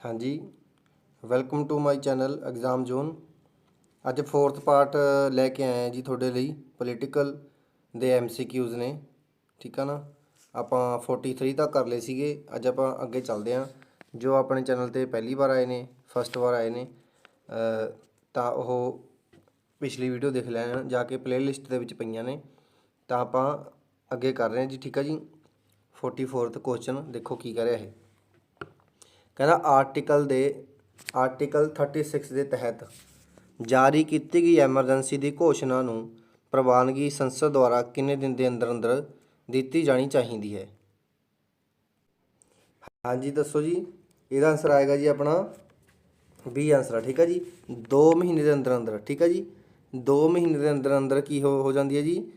ਹਾਂਜੀ। Welcome to my channel exam zone ਅੱਜ fourth part ਲੈ ਕੇ ਆਏ ਹਾਂ ਜੀ ਤੁਹਾਡੇ ਲਈ ਪੋਲੀਟੀਕਲ ਦੇ ਐਮਸੀਕਿਊਜ਼ ਨੇ, ਠੀਕ ਆ ਨਾ? ਆਪਾਂ 43 ਤੱਕ ਕਰ ਲਏ ਸੀਗੇ, ਅੱਜ ਆਪਾਂ ਅੱਗੇ ਚੱਲਦੇ ਹਾਂ ਜੋ ਆਪਣੇ ਚੈਨਲ ਤੇ ਪਹਿਲੀ ਵਾਰ ਆਏ ਨੇ ਫਸਟ ਵਾਰ ਆਏ ਨੇ ਤਾਂ ਉਹ ਪਿਛਲੀ ਵੀਡੀਓ ਦੇਖ ਲੈਣ, ਜਾ ਕੇ ਪਲੇਲਿਸਟ ਦੇ ਵਿੱਚ ਪਈਆਂ ਨੇ। ਤਾਂ ਆਪਾਂ ਅੱਗੇ ਕਰ ਰਹੇ ਹਾਂ ਜੀ, ਠੀਕ ਆ ਜੀ? 44th ਕੁਐਸਚਨ ਦੇਖੋ ਕੀ ਕਰ ਰਿਹਾ ਇਹ। ਕਹਿੰਦਾ ਆਰਟੀਕਲ ਦੇ ਆਰਟੀਕਲ 36 ਦੇ ਤਹਿਤ ਜਾਰੀ ਕੀਤੀ ਗਈ ਐਮਰਜੈਂਸੀ ਦੀ ਘੋਸ਼ਣਾ ਨੂੰ ਪ੍ਰਵਾਨਗੀ ਸੰਸਦ ਦੁਆਰਾ ਕਿੰਨੇ ਦਿਨ ਦੇ ਅੰਦਰ ਅੰਦਰ ਦਿੱਤੀ ਜਾਣੀ ਚਾਹੀਦੀ ਹੈ? ਹਾਂਜੀ, ਦੱਸੋ ਜੀ। ਇਹਦਾ ਆਨਸਰ ਆਏਗਾ ਜੀ ਆਪਣਾ 20 ਆਨਸਰ ਆ, ਠੀਕ ਹੈ ਜੀ? 2 ਮਹੀਨੇ ਦੇ ਅੰਦਰ ਅੰਦਰ, ਠੀਕ ਹੈ ਜੀ? 2 ਮਹੀਨੇ ਦੇ ਅੰਦਰ ਅੰਦਰ ਕੀ ਹੋ ਜਾਂਦੀ ਹੈ ਜੀ?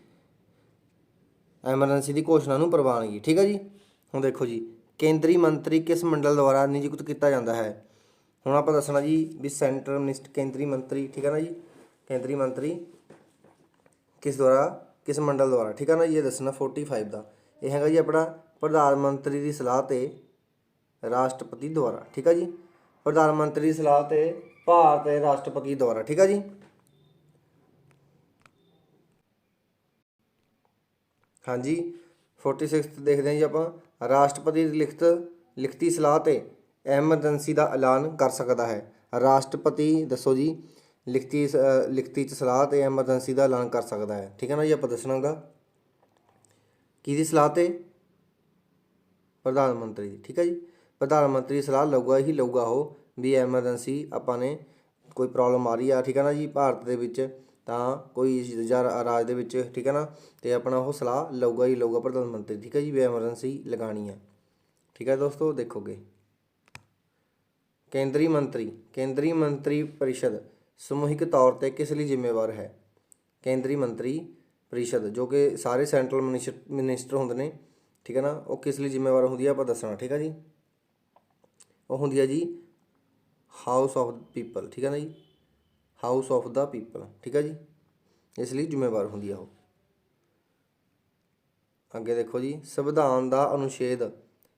ਐਮਰਜੈਂਸੀ ਦੀ ਘੋਸ਼ਣਾ ਨੂੰ ਪ੍ਰਵਾਨਗੀ, ਠੀਕ ਹੈ ਜੀ? ਹੁਣ ਦੇਖੋ ਜੀ। ਕੇਂਦਰੀ ਮੰਤਰੀ ਕਿਸ ਮੰਡਲ ਦੁਆਰਾ ਨਿਯੁਕਤ ਕੀਤਾ ਜਾਂਦਾ ਹੈ? ਹੁਣ ਆਪਾਂ ਦੱਸਣਾ ਜੀ ਵੀ ਸੈਂਟਰ ਮਿਨਿਸਟਰ ਕੇਂਦਰੀ ਮੰਤਰੀ, ਠੀਕ ਹੈ ਨਾ ਜੀ? ਕੇਂਦਰੀ ਮੰਤਰੀ ਕਿਸ ਦੁਆਰਾ, ਕਿਸ ਮੰਡਲ ਦੁਆਰਾ, ਠੀਕ ਹੈ ਨਾ ਜੀ? ਇਹ ਦੱਸਣਾ 45 ਦਾ। ਇਹ ਹੈਗਾ ਜੀ ਆਪਣਾ ਪ੍ਰਧਾਨ ਮੰਤਰੀ ਦੀ ਸਲਾਹ ਤੇ ਰਾਸ਼ਟਰਪਤੀ ਦੁਆਰਾ, ਠੀਕ ਹੈ ਜੀ? ਪ੍ਰਧਾਨ ਮੰਤਰੀ ਦੀ ਸਲਾਹ ਤੇ ਭਾਰਤ ਦੇ ਰਾਸ਼ਟਰਪਤੀ ਦੁਆਰਾ, ਠੀਕ ਹੈ ਜੀ? ਹਾਂਜੀ। 46 ਦੇਖਦੇ ਹਾਂ ਜੀ ਆਪਾਂ। ਰਾਸ਼ਟਰਪਤੀ ਦੀ ਲਿਖਤ, ਲਿਖਤੀ ਸਲਾਹ ਤੇ ਐਮਰਜੈਂਸੀ ਦਾ ਐਲਾਨ ਕਰ ਸਕਦਾ ਹੈ। ਰਾਸ਼ਟਰਪਤੀ, ਦੱਸੋ ਜੀ, ਲਿਖਤੀ ਸ- ਲਿਖਤੀ ਚ ਸਲਾਹ ਤੇ ਐਮਰਜੈਂਸੀ ਦਾ ਐਲਾਨ ਕਰ ਸਕਦਾ ਹੈ। ਠੀਕ ਹੈ ਨਾ ਜੀ, ਆਪਾਂ ਦੱਸਣਾਗਾ ਕਿਹਦੀ ਸਲਾਹ ਤੇ? ਪ੍ਰਧਾਨ ਮੰਤਰੀ ਦੀ। ਠੀਕ ਹੈ ਜੀ। ਪ੍ਰਧਾਨ ਮੰਤਰੀ ਸਲਾਹ ਲਊਗਾ ਹੀ ਲਊਗਾ ਉਹ, ਵੀ ਐਮਰਜੈਂਸੀ ਆਪਾਂ ਨੇ ਕੋਈ ਪ੍ਰੋਬਲਮ ਆ ਰਹੀ ਆ। ਠੀਕ ਹੈ ਨਾ ਜੀ, ਭਾਰਤ ਦੇ ਵਿੱਚ ਤਾਂ ਕੋਈ ਜਾਂ ਰਾਜ ਦੇ ਵਿੱਚ, ਠੀਕ ਹੈ ਨਾ? ਤੇ ਆਪਣਾ ਉਹ ਸਲਾਹ ਲਊਗਾ ਹੀ ਲਊਗਾ ਪ੍ਰਧਾਨ ਮੰਤਰੀ, ਠੀਕ ਹੈ ਜੀ? ਵੀ ਐਮਰਜੈਂਸੀ ਲਗਾਣੀ ਹੈ। ਠੀਕ ਹੈ ਦੋਸਤੋ, ਦੇਖੋਗੇ। ਕੇਂਦਰੀ ਮੰਤਰੀ ਕੇਂਦਰੀ ਮੰਤਰੀ ਪਰਿਸ਼ਦ ਸਮੂਹਿਕ ਤੌਰ ਤੇ ਕਿਸ ਲਈ ਜ਼ਿੰਮੇਵਾਰ ਹੈ? ਕੇਂਦਰੀ ਮੰਤਰੀ ਪਰਿਸ਼ਦ, ਜੋ ਕਿ ਸਾਰੇ ਸੈਂਟਰਲ ਮਿਨਿਸਟਰ ਮਿਨਿਸਟਰ ਹੁੰਦੇ ਨੇ, ਠੀਕ ਹੈ ਨਾ? ਉਹ ਕਿਸ ਲਈ ਜ਼ਿੰਮੇਵਾਰ ਹੁੰਦੀ ਹੈ ਆਪਾਂ ਦੱਸਣਾ, ਠੀਕ ਹੈ ਜੀ? ਉਹ ਹੁੰਦੀ ਹੈ ਜੀ, ਹਾਊਸ ਆਫ ਪੀਪਲ, ਠੀਕ ਹੈ ਨਾ ਜੀ? ਹਾਊਸ ਆਫ ਦਾ ਪੀਪਲ ਠੀਕ ਹੈ ਜੀ? ਇਸ ਲਈ ਜ਼ਿੰਮੇਵਾਰ ਹੁੰਦੀ ਹੈ ਉਹ। ਅੱਗੇ ਦੇਖੋ ਜੀ, ਸੰਵਿਧਾਨ ਦਾ ਅਨੁਛੇਦ,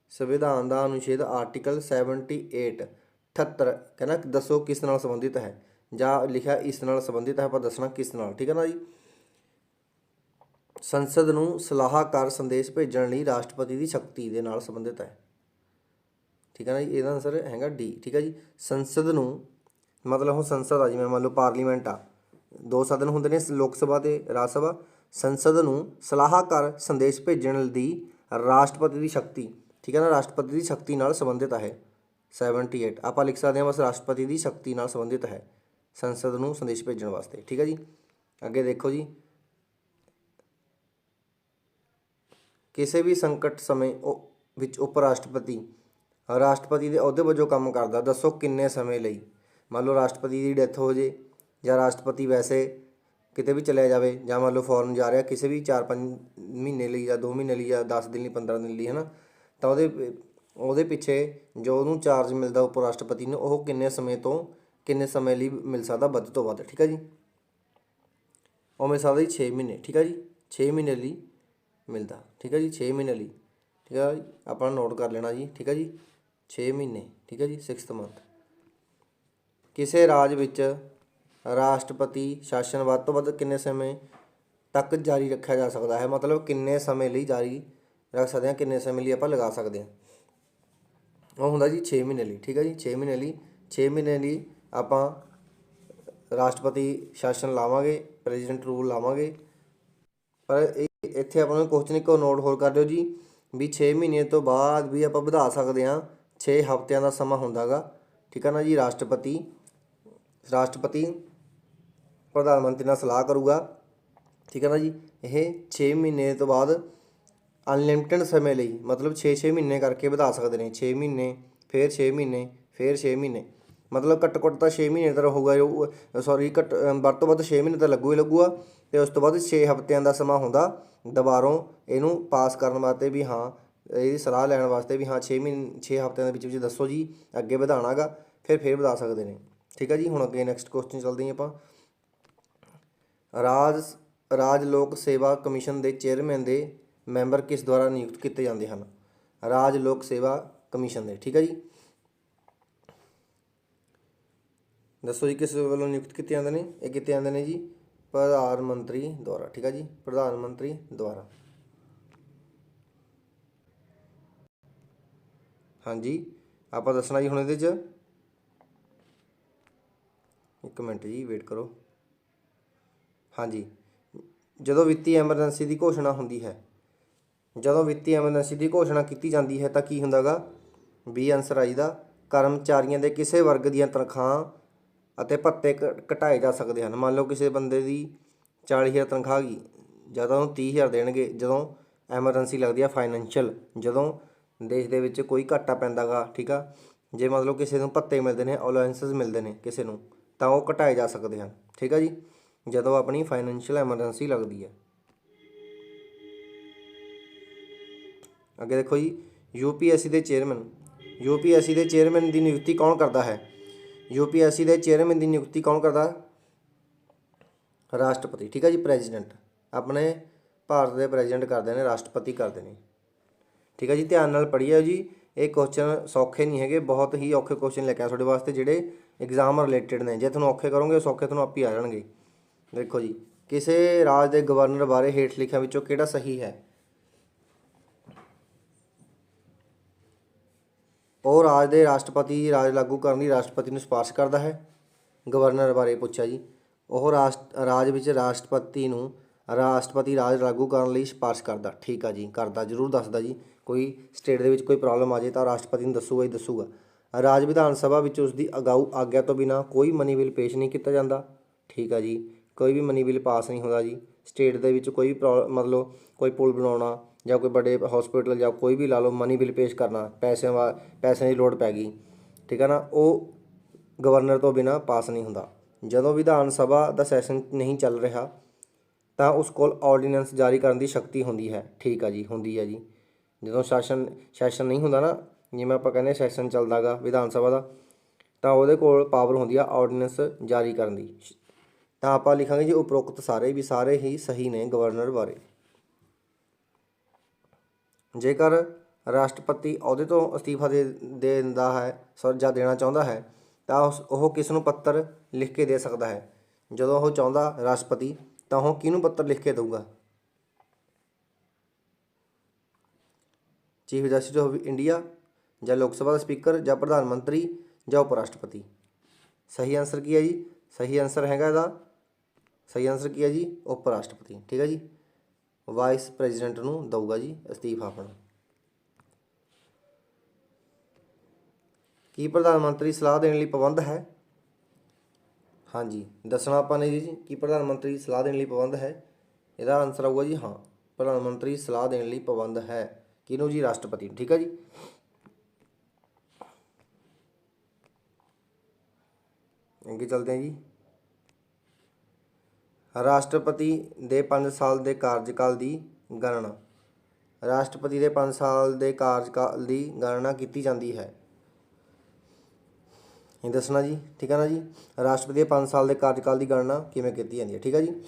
ਸੰਵਿਧਾਨ ਦਾ ਅਨੁਛੇਦ ਆਰਟੀਕਲ 78 78 ਕਹਿੰਦਾ ਦੱਸੋ ਕਿਸ ਨਾਲ ਸੰਬੰਧਿਤ ਹੈ? ਜਾਂ ਲਿਖਿਆ ਇਸ ਨਾਲ ਸੰਬੰਧਿਤ ਹੈ, ਆਪਾਂ ਦੱਸਣਾ ਕਿਸ ਨਾਲ, ਠੀਕ ਹੈ ਨਾ ਜੀ? ਸੰਸਦ ਨੂੰ ਸਲਾਹਕਾਰ ਸੰਦੇਸ਼ ਭੇਜਣ ਲਈ ਰਾਸ਼ਟਰਪਤੀ ਦੀ ਸ਼ਕਤੀ ਦੇ ਨਾਲ ਸੰਬੰਧਿਤ ਹੈ। ਠੀਕ ਹੈ ਨਾ ਜੀ? ਇਹਦਾ ਆਨਸਰ ਹੈਗਾ ਡੀ ਠੀਕ ਹੈ ਜੀ? ਸੰਸਦ ਨੂੰ ਮਤਲਬ ਹੁਣ ਸੰਸਦ ਆ, ਜਿਵੇਂ ਮੰਨ ਲਓ ਪਾਰਲੀਮੈਂਟ ਆ। ਦੋ ਸਦਨ ਹੁੰਦੇ ਨੇ ਲੋਕ ਸਭਾ ਤੇ ਰਾਜ ਸਭਾ। ਸੰਸਦ ਨੂੰ ਸਲਾਹਕਾਰ ਸੰਦੇਸ਼ ਭੇਜਣ ਦੀ ਰਾਸ਼ਟਰਪਤੀ ਦੀ ਸ਼ਕਤੀ, ਠੀਕ ਹੈ ਨਾ, ਰਾਸ਼ਟਰਪਤੀ ਦੀ ਸ਼ਕਤੀ ਨਾਲ ਸੰਬੰਧਿਤ ਹੈ 78 ਆਪਾਂ ਲਿਖ ਸਕਦੇ ਹਾਂ ਬਸ ਰਾਸ਼ਟਰਪਤੀ ਦੀ ਸ਼ਕਤੀ ਨਾਲ ਸੰਬੰਧਿਤ ਹੈ ਸੰਸਦ ਨੂੰ ਸੰਦੇਸ਼ ਭੇਜਣ ਵਾਸਤੇ, ਠੀਕ ਹੈ ਜੀ? ਅੱਗੇ ਦੇਖੋ ਜੀ। ਕਿਸੇ ਵੀ ਸੰਕਟ ਸਮੇਂ ਉਹ ਵਿੱਚ ਉਪ ਰਾਸ਼ਟਰਪਤੀ ਰਾਸ਼ਟਰਪਤੀ ਦੇ ਅਹੁਦੇ ਵਜੋਂ ਕੰਮ ਕਰਦਾ, ਦੱਸੋ ਕਿੰਨੇ ਸਮੇਂ ਲਈ? ਮੰਨ ਲਓ ਰਾਸ਼ਟਰਪਤੀ ਦੀ ਡੈਥ ਹੋ ਜੇ ਜਾਂ ਰਾਸ਼ਟਰਪਤੀ ਵੈਸੇ ਕਿਤੇ ਵੀ ਚਲਿਆ ਜਾਵੇ ਜਾਂ ਮੰਨ ਲਓ ਫੋਰਨ ਜਾ ਰਿਹਾ, ਕਿਸੇ ਵੀ 4-5 ਮਹੀਨੇ ਲਈ ਜਾਂ 2 ਮਹੀਨੇ ਲਈ ਜਾਂ 10 ਦਿਨ ਲਈ 15 ਦਿਨ ਲਈ, ਹਨਾ? ਤਾਂ ਉਹਦੇ ਉਹਦੇ ਪਿੱਛੇ ਜੋ ਉਹਨੂੰ ਚਾਰਜ ਮਿਲਦਾ ਉਪ ਰਾਸ਼ਟਰਪਤੀ ਨੂੰ, ਉਹ ਕਿੰਨੇ ਸਮੇਂ ਤੋਂ ਕਿੰਨੇ ਸਮੇਂ ਲਈ ਮਿਲ ਸਕਦਾ ਵੱਧ ਤੋਂ ਵੱਧ, ਠੀਕ ਹੈ ਜੀ? ਉਹ ਮਿਲ ਸਕਦਾ ਜੀ 6 ਮਹੀਨੇ, ਠੀਕ ਹੈ ਜੀ? 6 ਮਹੀਨੇ ਲਈ ਮਿਲਦਾ, ਠੀਕ ਹੈ ਜੀ? 6 ਮਹੀਨੇ ਲਈ, ਠੀਕ ਹੈ ਜੀ? ਆਪਾਂ ਨੋਟ ਕਰ ਲੈਣਾ ਜੀ, ਠੀਕ ਹੈ ਜੀ? 6 ਮਹੀਨੇ, ਠੀਕ ਹੈ ਜੀ? 6th ਮੰਥ ਕਿਸੇ ਰਾਜ ਵਿੱਚ ਰਾਸ਼ਟਰਪਤੀ ਸ਼ਾਸਨ ਵੱਧ ਤੋਂ ਵੱਧ ਕਿੰਨੇ ਸਮੇਂ ਤੱਕ ਜਾਰੀ ਰੱਖਿਆ ਜਾ ਸਕਦਾ ਹੈ? ਮਤਲਬ ਕਿੰਨੇ ਸਮੇਂ ਲਈ ਜਾਰੀ ਰੱਖ ਸਕਦੇ ਹਾਂ, ਕਿੰਨੇ ਸਮੇਂ ਲਈ ਆਪਾਂ ਲਗਾ ਸਕਦੇ ਹਾਂ? ਉਹ ਹੁੰਦਾ ਜੀ 6 ਮਹੀਨੇ ਲਈ, ਠੀਕ ਹੈ ਜੀ? 6 ਮਹੀਨੇ ਲਈ 6 ਮਹੀਨੇ ਲਈ ਆਪਾਂ ਰਾਸ਼ਟਰਪਤੀ ਸ਼ਾਸਨ ਲਾਵਾਂਗੇ, ਪ੍ਰੈਜ਼ੀਡੈਂਟ ਰੂਲ ਲਾਵਾਂਗੇ। ਪਰ ਇਹ ਇੱਥੇ ਆਪਾਂ ਨੂੰ ਕੁਐਸਚਨ ਇੱਕ ਨੋਟ ਹੋਰ ਕਰ ਦਿਓ ਜੀ ਵੀ 6 ਮਹੀਨੇ ਤੋਂ ਬਾਅਦ ਵੀ ਆਪਾਂ ਵਧਾ ਸਕਦੇ ਹਾਂ 6 ਹਫ਼ਤਿਆਂ ਦਾ ਸਮਾਂ ਹੁੰਦਾਗਾ, ਠੀਕ ਹੈ ਨਾ ਜੀ? ਰਾਸ਼ਟਰਪਤੀ ਰਾਸ਼ਟਰਪਤੀ ਪ੍ਰਧਾਨ ਮੰਤਰੀ ਨਾਲ ਸਲਾਹ ਕਰੂਗਾ। ਠੀਕ ਹੈ ਨਾ ਜੀ? ਇਹ 6 ਮਹੀਨੇ ਤੋਂ ਬਾਅਦ ਅਨਲਿਮਟਿਡ ਸਮੇਂ ਲਈ, ਮਤਲਬ 6-6 ਮਹੀਨੇ ਕਰਕੇ ਵਧਾ ਸਕਦੇ ਨੇ। 6 ਮਹੀਨੇ, ਫਿਰ 6 ਮਹੀਨੇ, ਫਿਰ 6 ਮਹੀਨੇ। ਮਤਲਬ ਘੱਟੋ ਘੱਟ ਤਾਂ 6 ਮਹੀਨੇ ਤੱਕ ਹੋਊਗਾ ਸੌਰੀ ਘੱਟ ਵੱਧ ਤੋਂ ਵੱਧ 6 ਮਹੀਨੇ ਤਾਂ ਲੱਗੂ ਹੀ ਲੱਗੂਗਾ। ਤੇ ਉਸ ਤੋਂ ਬਾਅਦ 6 ਹਫ਼ਤਿਆਂ ਦਾ ਸਮਾਂ ਹੁੰਦਾ, ਦੁਬਾਰੋਂ ਇਹਨੂੰ ਪਾਸ ਕਰਨ ਵਾਸਤੇ ਵੀ ਹਾਂ, ਇਹਦੀ ਸਲਾਹ ਲੈਣ ਵਾਸਤੇ ਵੀ ਹਾਂ 6 ਮਹੀਨੇ 6 ਹਫ਼ਤਿਆਂ ਦੇ ਵਿੱਚ ਵਿੱਚ ਦੱਸੋ ਜੀ, ਅੱਗੇ ਵਧਾਣਾਗਾ, ਫਿਰ ਫਿਰ ਵਧਾ ਸਕਦੇ ਨੇ। ਠੀਕ ਹੈ ਜੀ, ਹੁਣ ਅੱਗੇ ਨੈਕਸਟ ਕੁਐਸਚਨ ਚੱਲਦੇ ਹਾਂ ਆਪਾਂ। ਰਾਜ ਰਾਜ ਲੋਕ ਸੇਵਾ ਕਮਿਸ਼ਨ ਦੇ ਚੇਅਰਮੈਨ ਦੇ ਮੈਂਬਰ ਕਿਸ ਦੁਆਰਾ ਨਿਯੁਕਤ ਕੀਤੇ ਜਾਂਦੇ ਹਨ? ਰਾਜ ਲੋਕ ਸੇਵਾ ਕਮਿਸ਼ਨ ਦੇ, ਠੀਕ ਹੈ ਜੀ? ਦੱਸੋ ਜੀ, ਕਿਸ ਵੱਲੋਂ ਨਿਯੁਕਤ ਕੀਤੇ ਜਾਂਦੇ ਨੇ? ਇਹ ਕੀਤੇ ਜਾਂਦੇ ਨੇ ਜੀ ਪ੍ਰਧਾਨ ਮੰਤਰੀ ਦੁਆਰਾ, ਠੀਕ ਹੈ ਜੀ? ਪ੍ਰਧਾਨ ਮੰਤਰੀ ਦੁਆਰਾ। ਹਾਂਜੀ, ਆਪਾਂ ਦੱਸਣਾ ਜੀ ਹੁਣ ਇਹਦੇ 'ਚ। ਇੱਕ ਮਿੰਟ ਜੀ ਵੇਟ ਕਰੋ। ਹਾਂਜੀ। ਜਦੋਂ ਵਿੱਤੀ ਐਮਰਜੈਂਸੀ ਦੀ ਘੋਸ਼ਣਾ ਹੁੰਦੀ ਹੈ, ਜਦੋਂ ਵਿੱਤੀ ਐਮਰਜੈਂਸੀ ਦੀ ਘੋਸ਼ਣਾ ਕੀਤੀ ਜਾਂਦੀ ਹੈ ਤਾਂ ਕੀ ਹੁੰਦਾਗਾ? ਬੀ ਆਨਸਰ ਆਈ ਦਾ। ਕਰਮਚਾਰੀਆਂ ਦੇ ਕਿਸੇ ਵਰਗ ਦੀਆਂ ਤਨਖਾਹਾਂ ਅਤੇ ਭੱਤੇ ਘਟਾਏ ਜਾ ਸਕਦੇ ਹਨ। ਮੰਨ ਲਓ ਕਿਸੇ ਬੰਦੇ ਦੀ 40000 ਤਨਖਾਹ ਗਈ ਜਦੋਂ ਉਹਨੂੰ 30000 ਦੇਣਗੇ, ਜਦੋਂ ਐਮਰਜੈਂਸੀ ਲੱਗਦੀ ਆ ਫਾਈਨੈਂਸ਼ੀਅਲ, ਜਦੋਂ ਦੇਸ਼ ਦੇ ਵਿੱਚ ਕੋਈ ਘਾਟਾ ਪੈਂਦਾਗਾ, ਠੀਕ ਆ? ਜੇ ਮਤਲਬ ਕਿਸੇ ਨੂੰ ਭੱਤੇ ਮਿਲਦੇ ਨੇ ਅਲਾਉੈਂਸਸ ਮਿਲਦੇ ਨੇ ਕਿਸੇ ਨੂੰ ਤਾਂ ਉਹ ਘਟਾਏ ਜਾ ਸਕਦੇ ਹਨ। ਠੀਕ ਹੈ ਜੀ? ਜਦੋਂ ਆਪਣੀ ਫਾਈਨੈਂਸ਼ੀਅਲ ਐਮਰਜੈਂਸੀ ਲੱਗਦੀ ਹੈ। ਅੱਗੇ ਦੇਖੋ ਜੀ ਯੂਪੀਐਸਸੀ ਦੇ ਚੇਅਰਮੈਨ ਯੂਪੀਐਸਸੀ ਦੇ ਚੇਅਰਮੈਨ ਦੀ ਨਿਯੁਕਤੀ ਕੌਣ ਕਰਦਾ ਹੈ? ਯੂਪੀਐਸਸੀ ਦੇ ਚੇਅਰਮੈਨ ਦੀ ਨਿਯੁਕਤੀ ਕੌਣ ਕਰਦਾ? ਰਾਸ਼ਟਰਪਤੀ। ਠੀਕ ਹੈ ਜੀ ਪ੍ਰੈਜ਼ੀਡੈਂਟ ਆਪਣੇ ਭਾਰਤ ਦੇ ਪ੍ਰੈਜ਼ੀਡੈਂਟ ਕਰਦੇ ਨੇ, ਰਾਸ਼ਟਰਪਤੀ ਕਰਦੇ ਨੇ। ਠੀਕ ਹੈ ਜੀ, ਧਿਆਨ ਨਾਲ ਪੜ੍ਹੀਓ ਜੀ, ਇਹ ਕੁਐਸਚਨ ਸੌਖੇ ਨਹੀਂ ਹੈਗੇ, ਬਹੁਤ ਹੀ ਔਖੇ ਕੁਐਸਚਨ ਲੈ ਕੇ ਆ ਤੁਹਾਡੇ ਵਾਸਤੇ, ਜਿਹੜੇ ਐਗਜ਼ਾਮ ਰਿਲੇਟਡ ਨੇ। ਜੇ ਤੁਹਾਨੂੰ ਔਖੇ ਕਰੋਗੇ, ਸੌਖੇ ਤੁਹਾਨੂੰ ਆਪੇ ਆ ਜਾਣਗੇ। ਦੇਖੋ ਜੀ, ਕਿਸੇ ਰਾਜ ਦੇ ਗਵਰਨਰ ਬਾਰੇ ਹੇਠ ਲਿਖਿਆ ਵਿੱਚੋਂ ਕਿਹੜਾ ਸਹੀ ਹੈ? ਉਹ ਰਾਜ ਦੇ ਰਾਸ਼ਟਰਪਤੀ, ਰਾਜ ਲਾਗੂ ਕਰਨ ਲਈ ਰਾਸ਼ਟਰਪਤੀ ਨੂੰ ਸਿਫਾਰਸ਼ ਕਰਦਾ ਹੈ। ਗਵਰਨਰ ਬਾਰੇ ਪੁੱਛਿਆ ਜੀ। ਉਹ ਰਾਸ਼ਟ, ਰਾਜ ਵਿੱਚ ਰਾਸ਼ਟਰਪਤੀ ਨੂੰ ਰਾਸ਼ਟਰਪਤੀ ਰਾਜ ਲਾਗੂ ਕਰਨ ਲਈ ਸਿਫਾਰਸ਼ ਕਰਦਾ। ਠੀਕ ਆ ਜੀ, ਕਰਦਾ, ਜ਼ਰੂਰ ਦੱਸਦਾ ਜੀ। ਕੋਈ ਸਟੇਟ ਦੇ ਵਿੱਚ ਕੋਈ ਪ੍ਰੋਬਲਮ ਆ ਜੇ ਤਾਂ ਰਾਸ਼ਟਰਪਤੀ ਨੂੰ ਦੱਸੂਗਾ ਹੀ ਦੱਸੂਗਾ। ਰਾਜ ਵਿਧਾਨ ਸਭਾ ਵਿੱਚ ਉਸ ਦੀ ਅਗਾਊ ਆਗਿਆ ਤੋਂ ਬਿਨਾ ਕੋਈ ਮਨੀ ਬਿੱਲ ਪੇਸ਼ ਨਹੀਂ ਕੀਤਾ ਜਾਂਦਾ। ਠੀਕ ਆ ਜੀ। ਕੋਈ ਵੀ ਮਨੀ ਬਿੱਲ ਪਾਸ ਨਹੀਂ ਹੁੰਦਾ ਜੀ। ਸਟੇਟ ਦੇ ਵਿੱਚ ਕੋਈ ਵੀ ਪ੍ਰੋ- ਮਤਲਬ ਕੋਈ ਪੁਲ ਬਣਾਉਣਾ ਜਾਂ ਕੋਈ ਵੱਡੇ ਹਸਪੀਟਲ ਜਾਂ ਕੋਈ ਵੀ ਲਾ ਲਓ ਮਨੀ ਬਿੱਲ ਪੇਸ਼ ਕਰਨਾ, ਪੈਸਿਆਂ ਵਾ, ਪੈਸਿਆਂ ਦੀ ਲੋੜ ਪੈ ਗਈ। ਠੀਕ ਆ ਨਾ? ਉਹ ਗਵਰਨਰ ਤੋਂ ਬਿਨਾ ਪਾਸ ਨਹੀਂ ਹੁੰਦਾ। ਜਦੋਂ ਵਿਧਾਨ ਸਭਾ ਦਾ ਸੈਸ਼ਨ ਨਹੀਂ ਚੱਲ ਰਿਹਾ, ਤਾਂ ਉਸ ਕੋਲ ਆਰਡੀਨੈਂਸ ਜਾਰੀ ਕਰਨ ਦੀ ਸ਼ਕਤੀ ਹੁੰਦੀ ਹੈ। ਠੀਕ ਆ ਜੀ। ਹੁੰਦੀ ਹੈ ਜੀ। ਜਦੋਂ ਸ਼ਾਸ਼ਨ ਸੈਸ਼ਨ ਨਹੀਂ ਹੁੰਦਾ ਨਾ ਜਿਵੇਂ ਆਪਾਂ ਕਹਿੰਦੇ ਸੈਸ਼ਨ ਚੱਲਦਾਗਾ ਵਿਧਾਨ ਸਭਾ ਦਾ, ਤਾਂ ਉਹਦੇ ਕੋਲ ਪਾਵਰ ਹੁੰਦੀ ਆ ਆਰਡੀਨੈਂਸ ਜਾਰੀ ਕਰਨ ਦੀ। ਤਾਂ ਆਪਾਂ ਲਿਖਾਂਗੇ ਜੀ ਉਪਰੋਕਤ ਸਾਰੇ ਵੀ ਸਾਰੇ ਹੀ ਸਹੀ ਨੇ ਗਵਰਨਰ ਬਾਰੇ। ਜੇਕਰ ਰਾਸ਼ਟਰਪਤੀ ਅਹੁਦੇ ਤੋਂ ਅਸਤੀਫਾ ਦੇ ਦੇ ਦਿੰਦਾ ਹੈ ਸੌਰੀ ਜਾਂ ਦੇਣਾ ਚਾਹੁੰਦਾ ਹੈ, ਤਾਂ ਉਸ, ਉਹ ਕਿਸ ਨੂੰ ਪੱਤਰ ਲਿਖ ਕੇ ਦੇ ਸਕਦਾ ਹੈ? ਜਦੋਂ ਉਹ ਚਾਹੁੰਦਾ ਰਾਸ਼ਟਰਪਤੀ, ਤਾਂ ਉਹ ਕਿਹਨੂੰ ਪੱਤਰ ਲਿਖ ਕੇ ਦੇਊਗਾ? ਚੀਫ ਜਸਟਿਸ ਆਫ ਇੰਡੀਆ ਜਾਂ ਲੋਕ ਸਭਾ ਦਾ ਸਪੀਕਰ, ਜਾਂ ਪ੍ਰਧਾਨ ਮੰਤਰੀ, ਜਾਂ ਉਪ ਰਾਸ਼ਟਰਪਤੀ ਸਹੀ ਆਨਸਰ ਕੀ ਹੈ ਜੀ? ਸਹੀ ਆਨਸਰ ਹੈਗਾ ਇਹਦਾ। ਸਹੀ ਆਨਸਰ ਕੀ ਹੈ ਜੀ? ਉਪ ਰਾਸ਼ਟਰਪਤੀ ਠੀਕ ਹੈ ਜੀ? ਵਾਈਸ ਪ੍ਰੈਜ਼ੀਡੈਂਟ ਨੂੰ ਦਊਗਾ ਜੀ ਅਸਤੀਫਾ ਆਪਣਾ। ਕੀ ਪ੍ਰਧਾਨ ਮੰਤਰੀ ਸਲਾਹ ਦੇਣ ਲਈ ਪਾਬੰਦ ਹੈ? ਹਾਂਜੀ, ਦੱਸਣਾ ਆਪਾਂ ਨੇ ਜੀ ਕੀ ਪ੍ਰਧਾਨ ਮੰਤਰੀ ਸਲਾਹ ਦੇਣ ਲਈ ਪਾਬੰਦ ਹੈ? ਇਹਦਾ ਆਨਸਰ ਆਊਗਾ ਜੀ ਹਾਂ, ਪ੍ਰਧਾਨ ਮੰਤਰੀ ਸਲਾਹ ਦੇਣ ਲਈ ਪਾਬੰਦ ਹੈ। ਕਿਹਨੂੰ ਜੀ? ਰਾਸ਼ਟਰਪਤੀ ਨੂੰ। ਠੀਕ ਹੈ ਜੀ? ਅੱਗੇ ਚੱਲਦੇ ਹਾਂ ਜੀ। ਰਾਸ਼ਟਰਪਤੀ ਦੇ 5 ਸਾਲ ਦੇ ਕਾਰਜਕਾਲ ਦੀ ਗਣਨਾ। ਰਾਸ਼ਟਰਪਤੀ ਦੇ 5 ਸਾਲ ਦੇ ਕਾਰਜਕਾਲ ਦੀ ਗਣਨਾ ਕੀਤੀ ਜਾਂਦੀ ਹੈ। ਇਹ ਦੱਸਣਾ ਜੀ, ਠੀਕ ਹੈ ਨਾ ਜੀ? ਰਾਸ਼ਟਰਪਤੀ ਦੇ 5 ਸਾਲ ਦੇ ਕਾਰਜਕਾਲ ਦੀ ਗਣਨਾ ਕਿਵੇਂ ਕੀਤੀ ਜਾਂਦੀ ਹੈ, ਠੀਕ ਹੈ ਜੀ?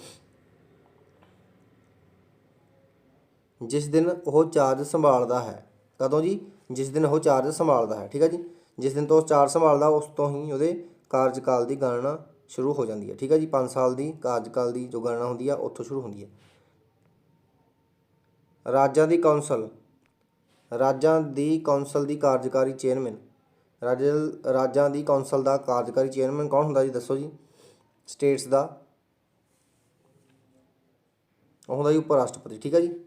ਜਿਸ ਦਿਨ ਉਹ ਚਾਰਜ ਸੰਭਾਲਦਾ ਹੈ। ਕਦੋਂ ਜੀ? ਜਿਸ ਦਿਨ ਉਹ ਚਾਰਜ ਸੰਭਾਲਦਾ ਹੈ, ਠੀਕ ਹੈ ਜੀ? ਜਿਸ ਦਿਨ ਤੋਂ ਉਹ ਚਾਰਜ ਸੰਭਾਲਦਾ, ਉਸ ਤੋਂ ਹੀ ਉਹਦੇ ਕਾਰਜਕਾਲ ਦੀ ਗਣਨਾ ਸ਼ੁਰੂ ਹੋ ਜਾਂਦੀ ਹੈ। ਠੀਕ ਹੈ ਜੀ? 5 ਸਾਲ ਦੀ ਕਾਰਜਕਾਲ ਦੀ ਜੋ ਗਣਨਾ ਹੁੰਦੀ ਆ ਉੱਥੋਂ ਸ਼ੁਰੂ ਹੁੰਦੀ ਹੈ। ਰਾਜਾਂ ਦੀ ਕੌਂਸਲ। ਰਾਜਾਂ ਦੀ ਕੌਂਸਲ ਦੀ ਕਾਰਜਕਾਰੀ ਚੇਅਰਮੈਨ। ਰਾਜ ਰਾਜਾਂ ਦੀ ਕੌਂਸਲ ਦਾ ਕਾਰਜਕਾਰੀ ਚੇਅਰਮੈਨ ਕੌਣ ਹੁੰਦਾ ਜੀ? ਦੱਸੋ ਜੀ। ਸਟੇਟਸ ਦਾ। ਉਹ ਹੁੰਦਾ ਜੀ ਉਪ ਰਾਸ਼ਟਰਪਤੀ ਠੀਕ ਹੈ ਜੀ?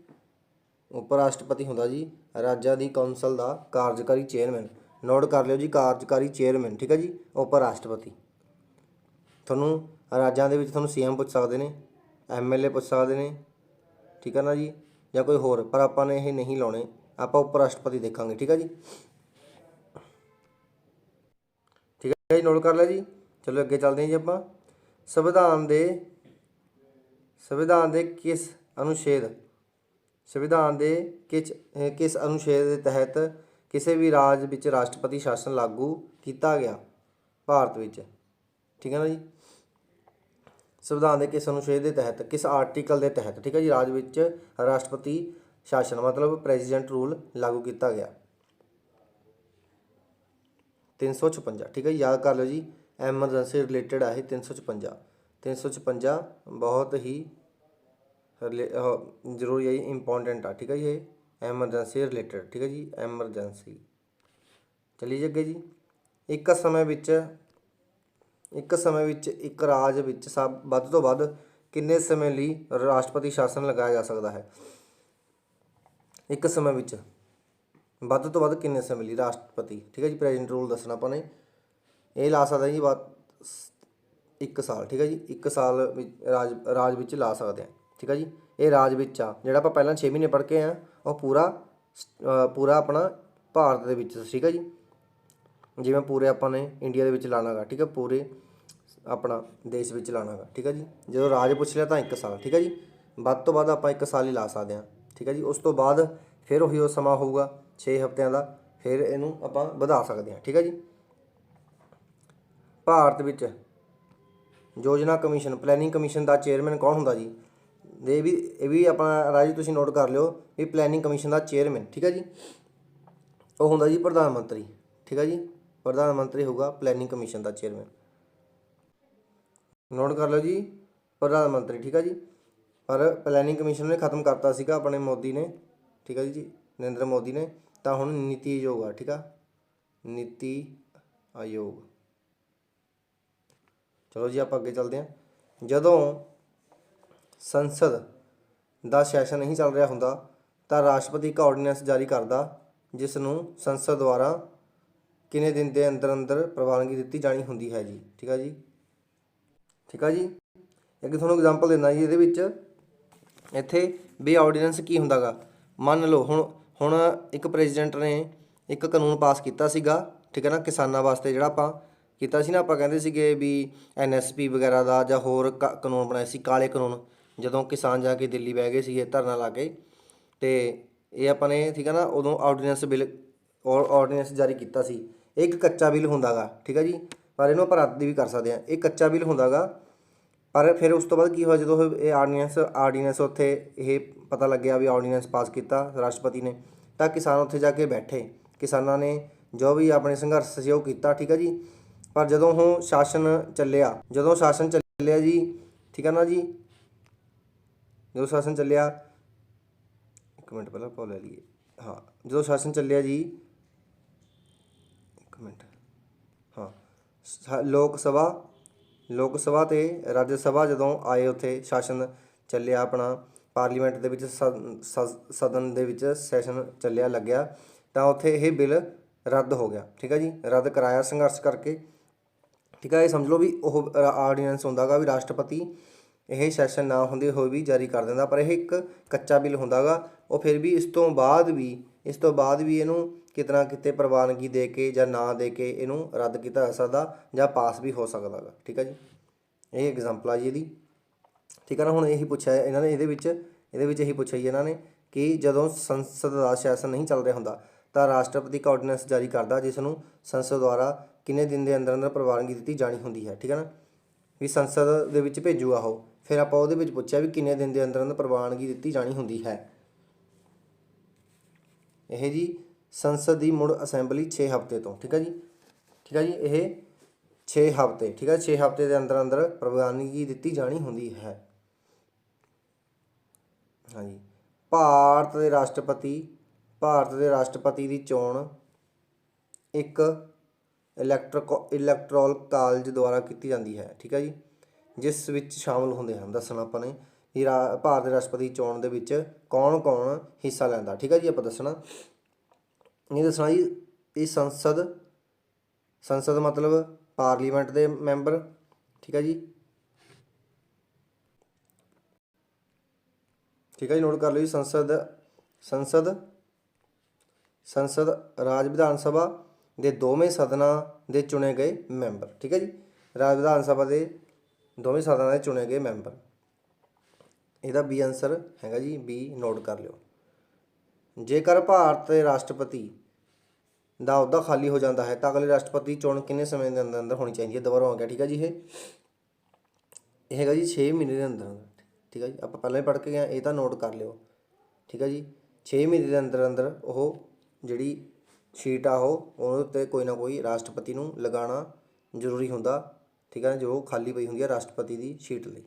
ਉਪ ਰਾਸ਼ਟਰਪਤੀ ਹੁੰਦਾ ਜੀ। ਰਾਜਾਂ ਦੀ ਕੌਂਸਲ ਦਾ ਕਾਰਜਕਾਰੀ ਚੇਅਰਮੈਨ। ਨੋਟ ਕਰ ਲਿਓ ਜੀ, ਕਾਰਜਕਾਰੀ ਚੇਅਰਮੈਨ, ਠੀਕ ਹੈ ਜੀ ਉਪ ਰਾਸ਼ਟਰਪਤੀ ਤੁਹਾਨੂੰ ਰਾਜਾਂ ਦੇ ਵਿੱਚ ਤੁਹਾਨੂੰ ਸੀਐਮ ਪੁੱਛ ਸਕਦੇ ਨੇ ਐਮਐਲਏ ਪੁੱਛ ਸਕਦੇ ਨੇ, ਠੀਕ ਹੈ ਨਾ ਜੀ, ਜਾਂ ਕੋਈ ਹੋਰ, ਪਰ ਆਪਾਂ ਨੇ ਇਹ ਨਹੀਂ ਲਾਉਣੇ, ਆਪਾਂ ਉਪ ਰਾਸ਼ਟਰਪਤੀ ਦੇਖਾਂਗੇ, ਠੀਕ ਹੈ ਜੀ। ਠੀਕ ਹੈ ਜੀ, ਨੋਟ ਕਰ ਲਿਆ ਜੀ, ਚਲੋ ਅੱਗੇ ਚੱਲਦੇ ਹਾਂ ਜੀ ਆਪਾਂ। ਸੰਵਿਧਾਨ ਦੇ ਸੰਵਿਧਾਨ ਦੇ ਕਿਸ ਅਨੁਛੇਦ, ਸੰਵਿਧਾਨ ਦੇ ਕਿਸ ਕਿਸ ਅਨੁਛੇਦ ਦੇ ਤਹਿਤ ਕਿਸੇ ਵੀ ਰਾਜ ਵਿੱਚ ਰਾਸ਼ਟਰਪਤੀ ਸ਼ਾਸਨ ਲਾਗੂ ਕੀਤਾ ਗਿਆ ਭਾਰਤ ਵਿੱਚ। ਠੀਕ ਹੈ ਨਾ ਜੀ? ਸੰਵਿਧਾਨ ਦੇ ਕਿਸ ਅਨੁਛੇਦ ਦੇ ਤਹਿਤ ਕਿਸ ਆਰਟੀਕਲ ਦੇ ਤਹਿਤ ਠੀਕ ਹੈ ਜੀ? ਰਾਜ ਵਿੱਚ ਰਾਸ਼ਟਰਪਤੀ ਸ਼ਾਸਨ ਮਤਲਬ ਪ੍ਰੈਜ਼ੀਡੈਂਟ ਰੂਲ ਲਾਗੂ ਕੀਤਾ ਗਿਆ। 356 ਠੀਕ ਹੈ ਜੀ, ਯਾਦ ਕਰ ਲਓ ਜੀ ਐਮਰਜੈਂਸੀ ਰਿਲੇਟਡ ਆ ਇਹ 356 356 ਬਹੁਤ ਹੀ ਰਿਲੇ- ਜ਼ਰੂਰੀ ਹੈ ਇੰਪੋਰਟੈਂਟ ਆ ਠੀਕ ਹੈ ਜੀ ਇਹ। ਐਮਰਜੈਂਸੀ ਰਿਲੇਟਡ ਠੀਕ ਹੈ ਜੀ? ਐਮਰਜੈਂਸੀ ਚਲੀ ਜੀ ਜੀ। ਇੱਕ ਸਮੇਂ ਵਿੱਚ, ਇੱਕ ਸਮੇਂ ਵਿੱਚ, ਇੱਕ ਰਾਜ ਵਿੱਚ ਸਭ, ਵੱਧ ਤੋਂ ਵੱਧ ਕਿੰਨੇ ਸਮੇਂ ਲਈ ਰਾਸ਼ਟਰਪਤੀ ਸ਼ਾਸਨ ਲਗਾਇਆ ਜਾ ਸਕਦਾ ਹੈ? ਇੱਕ ਸਮੇਂ ਵਿੱਚ। ਵੱਧ ਤੋਂ ਵੱਧ ਕਿੰਨੇ ਸਮੇਂ ਲਈ ਰਾਸ਼ਟਰਪਤੀ? ਠੀਕ ਹੈ ਜੀ, ਪ੍ਰੈਜ਼ੀਡੈਂਟ ਰੂਲ ਦੱਸਣਾ ਆਪਾਂ ਨੇ। ਇਹ ਲਾ ਸਕਦਾ ਜੀ ਵੱਧ ਇੱਕ ਸਾਲ, ਠੀਕ ਹੈ ਜੀ? ਇੱਕ ਸਾਲ ਵਿੱਚ ਰਾਜ ਰਾਜ ਵਿੱਚ ਲਾ ਸਕਦੇ ਆ ਠੀਕ ਹੈ ਜੀ? ਇਹ ਰਾਜ ਵਿੱਚ ਆ। ਜਿਹੜਾ ਆਪਾਂ ਪਹਿਲਾਂ 6 ਮਹੀਨੇ ਪੜ੍ਹ ਕੇ ਆ ਉਹ ਪੂਰਾ ਪੂਰਾ ਆਪਣਾ ਭਾਰਤ ਦੇ ਵਿੱਚ, ਠੀਕ ਹੈ ਜੀ? ਜਿਵੇਂ ਪੂਰੇ ਆਪਾਂ ਨੇ ਇੰਡੀਆ ਦੇ ਵਿੱਚ ਲਾਣਾਗਾ, ਠੀਕ ਹੈ ਪੂਰੇ ਆਪਣਾ ਦੇਸ਼ ਵਿੱਚ ਲਾਣਾਗਾ, ਠੀਕ ਹੈ ਜੀ? ਜਦੋਂ ਰਾਜ ਪੁੱਛ ਲਿਆ ਤਾਂ ਇੱਕ ਸਾਲ, ਠੀਕ ਹੈ ਜੀ? ਵੱਧ ਤੋਂ ਵੱਧ ਆਪਾਂ ਇੱਕ ਸਾਲ ਹੀ ਲਾ ਸਕਦੇ ਹਾਂ, ਠੀਕ ਹੈ ਜੀ? ਉਸ ਤੋਂ ਬਾਅਦ ਫਿਰ ਉਹੀ ਉਹ ਸਮਾਂ ਹੋਊਗਾ 6 ਹਫ਼ਤਿਆਂ ਦਾ, ਫਿਰ ਇਹਨੂੰ ਆਪਾਂ ਵਧਾ ਸਕਦੇ ਹਾਂ, ਠੀਕ ਹੈ ਜੀ? ਭਾਰਤ ਵਿੱਚ ਯੋਜਨਾ ਕਮਿਸ਼ਨ ਪਲੈਨਿੰਗ ਕਮਿਸ਼ਨ ਦਾ ਚੇਅਰਮੈਨ ਕੌਣ ਹੁੰਦਾ ਜੀ? ਇਹ ਵੀ ਇਹ ਵੀ ਆਪਣਾ ਰਾਜੀ ਤੁਸੀਂ ਨੋਟ ਕਰ ਲਿਓ ਵੀ ਪਲੈਨਿੰਗ ਕਮਿਸ਼ਨ ਦਾ ਚੇਅਰਮੈਨ ਠੀਕ ਹੈ ਜੀ? ਉਹ ਹੁੰਦਾ ਜੀ ਪ੍ਰਧਾਨ ਮੰਤਰੀ, ਠੀਕ ਹੈ ਜੀ? ਪ੍ਰਧਾਨ ਮੰਤਰੀ ਹੋਊਗਾ ਪਲੈਨਿੰਗ ਕਮਿਸ਼ਨ ਦਾ ਚੇਅਰਮੈਨ ਨੋਟ ਕਰ ਲਓ ਜੀ, ਪ੍ਰਧਾਨ ਮੰਤਰੀ, ਠੀਕ ਹੈ ਜੀ? ਪਰ ਪਲੈਨਿੰਗ ਕਮਿਸ਼ਨ ਨੇ ਖਤਮ ਕਰਤਾ ਸੀਗਾ ਆਪਣੇ ਮੋਦੀ ਨੇ, ਠੀਕ ਹੈ ਜੀ? ਨਰਿੰਦਰ ਮੋਦੀ ਨੇ, ਤਾਂ ਹੁਣ ਨੀਤੀ ਆਯੋਗ ਆ, ਠੀਕ ਆ? ਨੀਤੀ ਆਯੋਗ। ਚਲੋ ਜੀ ਆਪਾਂ ਅੱਗੇ ਚੱਲਦੇ ਹਾਂ। ਜਦੋਂ ਸੰਸਦ ਦਾ ਸੈਸ਼ਨ ਨਹੀਂ ਚੱਲ ਰਿਹਾ ਹੁੰਦਾ, ਤਾਂ ਰਾਸ਼ਟਰਪਤੀ ਇੱਕ ਆਰਡੀਨੈਂਸ ਜਾਰੀ ਕਰਦਾ ਜਿਸ ਨੂੰ ਸੰਸਦ ਦੁਆਰਾ ਕਿੰਨੇ ਦਿਨ ਦੇ ਅੰਦਰ ਅੰਦਰ ਪ੍ਰਵਾਨਗੀ ਦਿੱਤੀ ਜਾਣੀ ਹੁੰਦੀ ਹੈ ਜੀ। ਠੀਕ ਹੈ ਜੀ? ਠੀਕ ਆ ਜੀ? ਇੱਕ ਤੁਹਾਨੂੰ ਐਗਜ਼ਾਮਪਲ ਦਿੰਦਾ ਜੀ, ਇਹਦੇ ਵਿੱਚ ਇੱਥੇ ਵੀ ਆਰਡੀਨੈਂਸ ਕੀ ਹੁੰਦਾਗਾ? ਮੰਨ ਲਓ, ਹੁਣ ਹੁਣ ਇੱਕ ਪ੍ਰੈਜ਼ੀਡੈਂਟ ਨੇ ਇੱਕ ਕਾਨੂੰਨ ਪਾਸ ਕੀਤਾ ਸੀਗਾ, ਠੀਕ ਹੈ ਨਾ, ਕਿਸਾਨਾਂ ਵਾਸਤੇ ਜਿਹੜਾ ਆਪਾਂ ਕੀਤਾ ਸੀ ਨਾ, ਆਪਾਂ ਕਹਿੰਦੇ ਸੀਗੇ ਵੀ ਐਨਐਸਪੀ ਵਗੈਰਾ ਦਾ ਜਾਂ ਹੋਰ ਕ- ਕਾਨੂੰਨ ਬਣਾਏ ਸੀ, ਕਾਲੇ ਕਾਨੂੰਨ। ਜਦੋਂ ਕਿਸਾਨ ਜਾ ਕੇ ਦਿੱਲੀ ਬਹਿ ਗਏ ਸੀਗੇ ਧਰਨਾ ਲਾ ਕੇ, ਤੇ ਇਹ ਆਪਾਂ ਨੇ, ਠੀਕ ਹੈ ਨਾ, ਉਦੋਂ ਆਰਡੀਨੈਂਸ ਬਿੱਲ ਆਰਡੀਨੈਂਸ ਜਾਰੀ ਕੀਤਾ ਸੀ। ਇਹ ਇੱਕ ਕੱਚਾ ਬਿੱਲ ਹੁੰਦਾਗਾ, ਠੀਕ ਹੈ ਜੀ? ਪਰ ਇਹਨੂੰ ਆਪਾਂ ਰੱਦ ਵੀ ਕਰ ਸਕਦੇ ਹਾਂ ਇਹ ਕੱਚਾ ਬਿੱਲ ਹੁੰਦਾਗਾ, ਪਰ ਫਿਰ ਉਸ ਤੋਂ ਬਾਅਦ ਕੀ ਹੋਇਆ, ਜਦੋਂ ਇਹ ਆਰਡੀਨੈਂਸ ਆਰਡੀਨੈਂਸ ਉੱਥੇ ਇਹ ਪਤਾ ਲੱਗਿਆ ਵੀ ਆਰਡੀਨੈਂਸ ਪਾਸ ਕੀਤਾ ਰਾਸ਼ਟਰਪਤੀ ਨੇ, ਤਾਂ ਕਿਸਾਨ ਉੱਥੇ ਜਾ ਕੇ ਬੈਠੇ। ਕਿਸਾਨਾਂ ਨੇ ਜੋ ਵੀ ਆਪਣੇ ਸੰਘਰਸ਼ ਸੀ ਉਹ ਕੀਤਾ, ਠੀਕ ਹੈ ਜੀ? ਪਰ ਜਦੋਂ ਉਹ ਸ਼ਾਸਨ ਚੱਲਿਆ, ਜਦੋਂ ਸ਼ਾਸਨ ਚੱਲਿਆ ਜੀ, ਠੀਕ ਹੈ ਨਾ ਜੀ ਜਦੋਂ ਸ਼ਾਸਨ ਚੱਲਿਆ, ਇੱਕ ਮਿੰਟ ਪਹਿਲਾਂ ਪਾ ਲੈ ਲਈਏ। ਹਾਂ, ਜਦੋਂ ਸ਼ਾਸਨ ਚੱਲਿਆ ਜੀ, ਇੱਕ ਮਿੰਟ। ਹਾਂ ਲੋਕ ਸਭਾ ਲੋਕ ਸਭਾ ਤੇ ਰਾਜ ਸਭਾ ਜਦੋਂ ਆਏ ਉੱਥੇ, ਸ਼ਾਸਨ ਚੱਲਿਆ ਆਪਣਾ, ਪਾਰਲੀਮੈਂਟ ਦੇ ਵਿੱਚ ਸਦ- ਸਦ- ਸਦਨ ਦੇ ਵਿੱਚ ਸੈਸ਼ਨ ਚੱਲਿਆ, ਲੱਗਿਆ, ਤਾਂ ਉੱਥੇ ਇਹ ਬਿੱਲ ਰੱਦ ਹੋ ਗਿਆ। ਠੀਕ ਹੈ ਜੀ? ਰੱਦ ਕਰਾਇਆ ਸੰਘਰਸ਼ ਕਰਕੇ। ਠੀਕ ਹੈ ਇਹ ਸਮਝ ਲਓ ਵੀ ਉਹ ਆਰਡੀਨੈਂਸ ਹੁੰਦਾਗਾ ਵੀ ਰਾਸ਼ਟਰਪਤੀ ਇਹ ਸੈਸ਼ਨ ਨਾ ਹੁੰਦੇ ਹੋਏ ਵੀ ਜਾਰੀ ਕਰ ਦਿੰਦਾ, ਪਰ ਇਹ ਇੱਕ ਕੱਚਾ ਬਿੱਲ ਹੁੰਦਾਗਾ। ਉਹ ਫਿਰ ਵੀ ਇਸ ਤੋਂ ਬਾਅਦ ਵੀ, ਇਸ ਤੋਂ ਬਾਅਦ ਵੀ ਇਹਨੂੰ ਕਿਤਨਾ ਕਿਤੇ ਪ੍ਰਵਾਨਗੀ ਦੇ ਕੇ ਜਾਂ ਨਾ ਦੇ ਕੇ ਇਹਨੂੰ ਰੱਦ ਕੀਤਾ ਜਾ ਸਕਦਾ ਜਾਂ ਪਾਸ ਵੀ ਹੋ ਸਕਦਾ ਗਾ ਠੀਕ ਹੈ ਜੀ? ਇਹ ਐਗਜ਼ਾਮਪਲ ਆ ਜੀ ਇਹਦੀ। ਠੀਕ ਹੈ ਨਾ, ਹੁਣ ਇਹੀ ਪੁੱਛਿਆ, ਇਹਨਾਂ ਨੇ ਇਹਦੇ ਵਿੱਚ ਇਹਦੇ ਵਿੱਚ ਇਹੀ ਪੁੱਛਿਆ ਜੀ ਇਹਨਾਂ ਨੇ ਕਿ ਜਦੋਂ ਸੰਸਦ ਦਾ ਸੈਸ਼ਨ ਨਹੀਂ ਚੱਲ ਰਿਹਾ ਹੁੰਦਾ, ਤਾਂ ਰਾਸ਼ਟਰਪਤੀ ਇੱਕ ਆਰਡੀਨੈਂਸ ਜਾਰੀ ਕਰਦਾ, ਜਿਸ ਨੂੰ ਸੰਸਦ ਦੁਆਰਾ ਕਿੰਨੇ ਦਿਨ ਦੇ ਅੰਦਰ ਅੰਦਰ ਪ੍ਰਵਾਨਗੀ ਦਿੱਤੀ ਜਾਣੀ ਹੁੰਦੀ ਹੈ। ਠੀਕ ਹੈ ਨਾ? ਵੀ ਸੰਸਦ ਦੇ ਵਿੱਚ ਭੇਜੂਗਾ ਉਹ। ਫਿਰ ਆਪਾਂ ਉਹਦੇ ਵਿੱਚ ਪੁੱਛਿਆ ਵੀ ਕਿੰਨੇ ਦਿਨ ਦੇ ਅੰਦਰ ਅੰਦਰ ਪ੍ਰਵਾਨਗੀ ਦਿੱਤੀ ਜਾਣੀ ਹੁੰਦੀ ਹੈ। ਇਹ ਜੀ ਸੰਸਦ ਦੀ ਮੁੜ ਅਸੈਂਬਲੀ 6 ਹਫ਼ਤੇ ਤੋਂ, ਠੀਕ ਹੈ ਜੀ? ਠੀਕ ਹੈ ਜੀ, ਇਹ 6 ਹਫ਼ਤੇ, ਠੀਕ ਹੈ? 6 ਹਫ਼ਤੇ ਦੇ ਅੰਦਰ ਅੰਦਰ ਪ੍ਰਵਾਨਗੀ ਦਿੱਤੀ ਜਾਣੀ ਹੁੰਦੀ ਹੈ। ਹਾਂਜੀ ਭਾਰਤ ਦੇ ਰਾਸ਼ਟਰਪਤੀ, ਭਾਰਤ ਦੇ ਰਾਸ਼ਟਰਪਤੀ ਦੀ ਚੋਣ ਇੱਕ ਇਲੈਕਟ੍ਰਿਕ, ਇਲੈਕਟ੍ਰੋਲ ਕਾਲਜ ਦੁਆਰਾ ਕੀਤੀ ਜਾਂਦੀ ਹੈ, ਠੀਕ ਹੈ ਜੀ? ਜਿਸ ਵਿੱਚ ਸ਼ਾਮਲ ਹੁੰਦੇ ਹਨ। ਦੱਸਣਾ ਆਪਾਂ ਨੇ ਵੀ ਰਾ- ਭਾਰਤ ਦੇ ਰਾਸ਼ਟਰਪਤੀ ਚੋਣ ਦੇ ਵਿੱਚ ਕੌਣ ਕੌਣ ਹਿੱਸਾ ਲੈਂਦਾ। ਠੀਕ ਹੈ ਜੀ, ਆਪਾਂ ਦੱਸਣਾ। ਇਹ ਦੱਸਣਾ ਜੀ, ਇਹ ਸੰਸਦ ਸੰਸਦ ਮਤਲਬ ਪਾਰਲੀਮੈਂਟ ਦੇ ਮੈਂਬਰ। ਠੀਕ ਹੈ ਜੀ। ਠੀਕ ਹੈ ਜੀ, ਨੋਟ ਕਰ ਲਓ ਜੀ, ਸੰਸਦ ਸੰਸਦ ਸੰਸਦ ਰਾਜ ਵਿਧਾਨ ਸਭਾ ਦੇ ਦੋਵੇਂ ਸਦਨਾਂ ਦੇ ਚੁਣੇ ਗਏ ਮੈਂਬਰ। ਠੀਕ ਹੈ ਜੀ, ਰਾਜ ਵਿਧਾਨ ਸਭਾ ਦੇ ਦੋਵੇਂ ਸਦਨਾਂ ਦੇ ਚੁਣੇ ਗਏ ਮੈਂਬਰ। ਇਹਦਾ ਬੀ ਆਨਸਰ ਹੈਗਾ ਜੀ ਬੀ ਨੋਟ ਕਰ ਲਿਓ। ਜੇਕਰ ਭਾਰਤ ਦੇ ਰਾਸ਼ਟਰਪਤੀ ਦਾ ਅਹੁਦਾ ਖਾਲੀ ਹੋ ਜਾਂਦਾ ਹੈ ਤਾਂ ਅਗਲੇ ਰਾਸ਼ਟਰਪਤੀ ਚੋਣ ਕਿੰਨੇ ਸਮੇਂ ਦੇ ਅੰਦਰ ਅੰਦਰ ਹੋਣੀ ਚਾਹੀਦੀ ਹੈ? ਦੁਬਾਰਾ ਹੋ ਗਿਆ ਠੀਕ ਹੈ ਜੀ ਇਹ? ਇਹ ਹੈਗਾ ਜੀ 6 ਮਹੀਨੇ ਦੇ ਅੰਦਰ ਅੰਦਰ ਠੀਕ ਹੈ ਜੀ? ਆਪਾਂ ਪਹਿਲਾਂ ਹੀ ਪੜ੍ਹ ਕੇ ਗਏ ਹਾਂ, ਇਹ ਤਾਂ ਨੋਟ ਕਰ ਲਿਓ ਠੀਕ ਹੈ ਜੀ? 6 ਮਹੀਨੇ ਦੇ ਅੰਦਰ ਅੰਦਰ ਉਹ ਜਿਹੜੀ ਸ਼ੀਟ ਆ ਉਹ ਉਹਦੇ ਉੱਤੇ ਕੋਈ ਨਾ ਕੋਈ ਰਾਸ਼ਟਰਪਤੀ ਨੂੰ ਲਗਾਉਣਾ ਜ਼ਰੂਰੀ ਹੁੰਦਾ। ਠੀਕ ਹੈ ਨਾ ਜੋ ਖਾਲੀ ਪਈ ਹੁੰਦੀ ਹੈ ਰਾਸ਼ਟਰਪਤੀ ਦੀ ਸੀਟ ਲਈ।